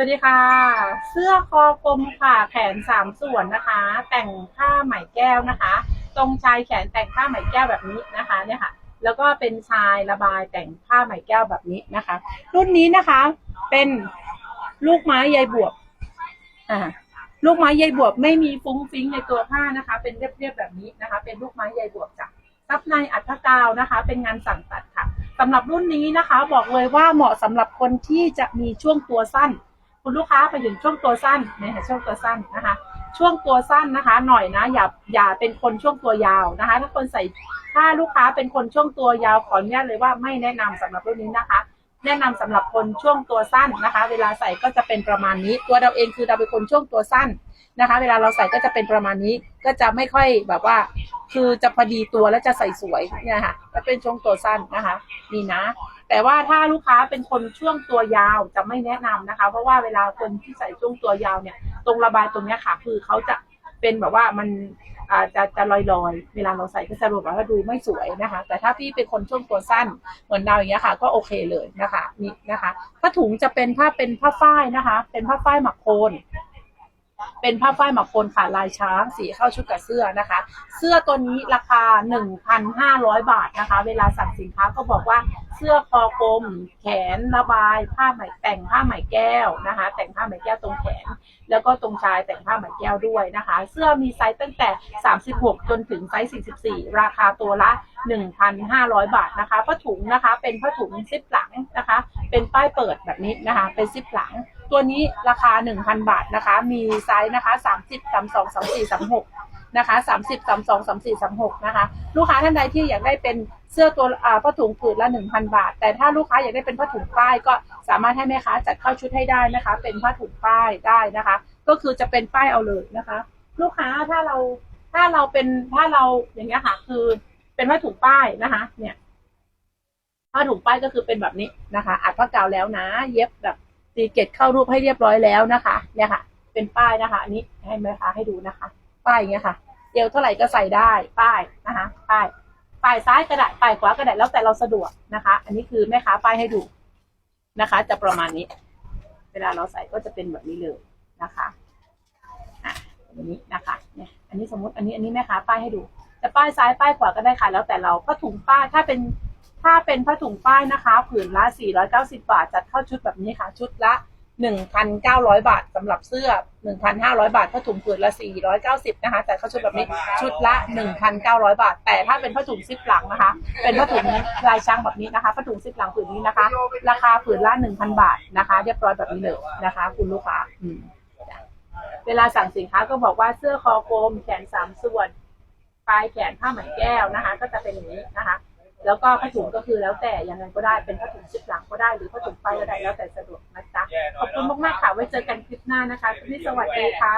วัสดีค่ะ เสื้อคอกลมค่ะแขนสามส่วนนะคะ แต่งผ้าไหมแก้วนะคะ ตรงชายแขนแต่งผ้าไหมแก้วแบบนี้นะคะเนี่ยค่ะ แล้วก็เป็นชายระบายแต่งผ้าไหมแก้วแบบนี้นะคะ รุ่นนี้นะคะเป็นลูกไม้ใยบวบอ่าลูกไม้ใยบวบไม่มีฟุ้งฟิ้งในตัวผ้านะคะ เป็นเรียบๆแบบนี้นะคะ เป็นลูกไม้ใยบวบจากซับในอัฐกาวนะคะ เป็นงานสั่งตัดค่ะสำหรับรุ่นนี้นะคะ บอกเลยว่าเหมาะสำหรับคนที่จะมีช่วงตัวสั้น คุณลูกค้าไปถึงช่วงตัวสั้นนะคะช่วงตัวสั้นนะคะ ช่วงตัวสั้นนะคะ หน่อยนะ อย่าอย่าเป็นคนช่วงตัวยาวนะคะ ถ้าคนใส่ถ้าลูกค้าเป็นคนช่วงตัวยาวขออนุญาตเลยว่าไม่แนะนำสำหรับรุ่นนี้นะคะ แนะนำสำหรับคนช่วงตัวสั้นนะคะ เวลาใส่ก็จะเป็นประมาณนี้ ตัวเราเองคือเราเป็นคนช่วงตัวสั้นนะคะ เวลาเราใส่ก็จะเป็นประมาณนี้ก็จะไม่ค่อยแบบว่า คือจะพอดีตัวแล้วจะใส่สวยเนี่ยค่ะจะเป็นช่วงตัวสั้นนะคะนี่นะ แต่ว่าถ้าลูกค้าเป็นคนช่วงตัวยาวจะไม่แนะนำนะคะ เพราะว่าเวลาคนที่ใส่ช่วงตัวยาวเนี่ย ตรงระบายตรงนี้ค่ะ คือเขาจะเป็นแบบว่ามัน อาจะจะลอยๆ เวลาเราใส่ก็จะรู้ว่าดูไม่สวยนะคะ แต่ถ้าพี่เป็นคนช่วงตัวสั้นเหมือนเราอย่างเงี้ยค่ะ ก็โอเคเลยนะคะนี่นะคะผ้าถุงจะเป็นผ้าเป็นผ้าฝ้ายนะคะ เป็นผ้าฝ้ายหมักโคน เป็นผ้าฝ้ายหมักโคนค่ะลายช้างสีเข้าชุดกับเสื้อนะคะ เสื้อตัวนี้ราคา 1,500 บาทนะคะ เวลาสั่งสินค้าก็บอกว่าเสื้อคอกลม แขนระบาย ผ้าไหมแต่งผ้าไหมแก้วนะคะ แต่งผ้าไหมแก้วตรงแขน แล้วก็ตรงชายแต่งผ้าไหมแก้วด้วยนะคะ เสื้อมีไซส์ตั้งแต่ 36 จนถึงไซส์ 44 ราคาตัวละ 1,500 บาทนะคะผ้าถุงนะคะ เป็นผ้าถุงซิปหลังนะคะ เป็นป้ายเปิดแบบนี้นะคะ เป็นซิปหลัง ตัวนี้ราคา 1,000 บาทนะคะ มีไซส์นะคะ 30 32 34 36 นะคะ 30 32 34 36 นะคะ ลูกค้าท่านใดที่อยากได้เป็นเสื้อตัวผ้าถุงผืนละ 1,000 บาท แต่ถ้าลูกค้าอยากได้เป็นผ้าถุงป้าย ก็สามารถให้แม่ค้าจัดเข้าชุดให้ได้นะคะ เป็นผ้าถุงป้ายได้นะคะ ก็คือจะเป็นป้ายเอาเลยนะคะ ลูกค้าถ้าเราถ้าเราเป็นถ้าเราอย่างเงี้ยค่ะ คือเป็นผ้าถุงป้ายนะคะ เนี่ยผ้าถุงป้ายก็คือเป็นแบบนี้นะคะอัดผ้ากาวแล้วนะ เย็บแบบ ตีเกตเข้ารูปให้เรียบร้อยแล้วนะคะ เนี่ยค่ะ เป็นป้ายนะคะ อันนี้ให้แม่ค้าให้ดูนะคะ ป้ายอย่างเงี้ยค่ะเอวเท่าไหร่ก็ใส่ได้ป้ายนะคะ ป้ายป้ายซ้ายก็ได้ป้ายขวาก็ได้แล้วแต่เราสะดวกนะคะ อันนี้คือแม่ค้าป้ายให้ดูนะคะ จะประมาณนี้ เวลาเราใส่ก็จะเป็นแบบนี้เลยนะคะอะแบบนี้นะคะ เนี่ย อันนี้สมมติอันนี้อันนี้แม่ค้าป้ายให้ดูจะป้ายซ้ายป้ายขวาก็ได้ค่ะ แล้วแต่เราผ้าถุงป้ายถ้าเป็น ถ้าเป็นผ้าถุงป้ายนะคะ ผืนละ 490 บาท จัดเข้าชุดแบบนี้ค่ะ ชุดละ 1,900 บาทสำหรับเสื้อ 1,500 บาทผ้าถุงผืนละ 490 นะคะ จัดเข้าชุดแบบนี้ ชุดละ 1,900 บาท แต่ถ้าเป็นผ้าถุงซิปหลังนะคะ เป็นผ้าถุงลายช้างแบบนี้นะคะ ผ้าถุงซิปหลังผืนนี้นะคะ ราคาผืนละ 1,000 บาทนะคะ เรียบร้อยแบบนี้เลยนะคะ คุณลูกค้าเวลาสั่งสินค้าก็บอกว่าเสื้อคอกลมแขนสามส่วน ปลายแขนผ้าไหมแก้วนะคะ ก็จะเป็นอย่างนี้นะคะ แล้วก็ผ้าถุงก็คือแล้วแต่ยังไงก็ได้เป็นผ้าถุงชิดหลังก็ได้หรือผ้าถุงไปก็ได้แล้วแต่สะดวกนะจ๊ะขอบคุณมากๆค่ะไว้เจอกันคลิปหน้านะคะคลิปนี้สวัสดีค่ะ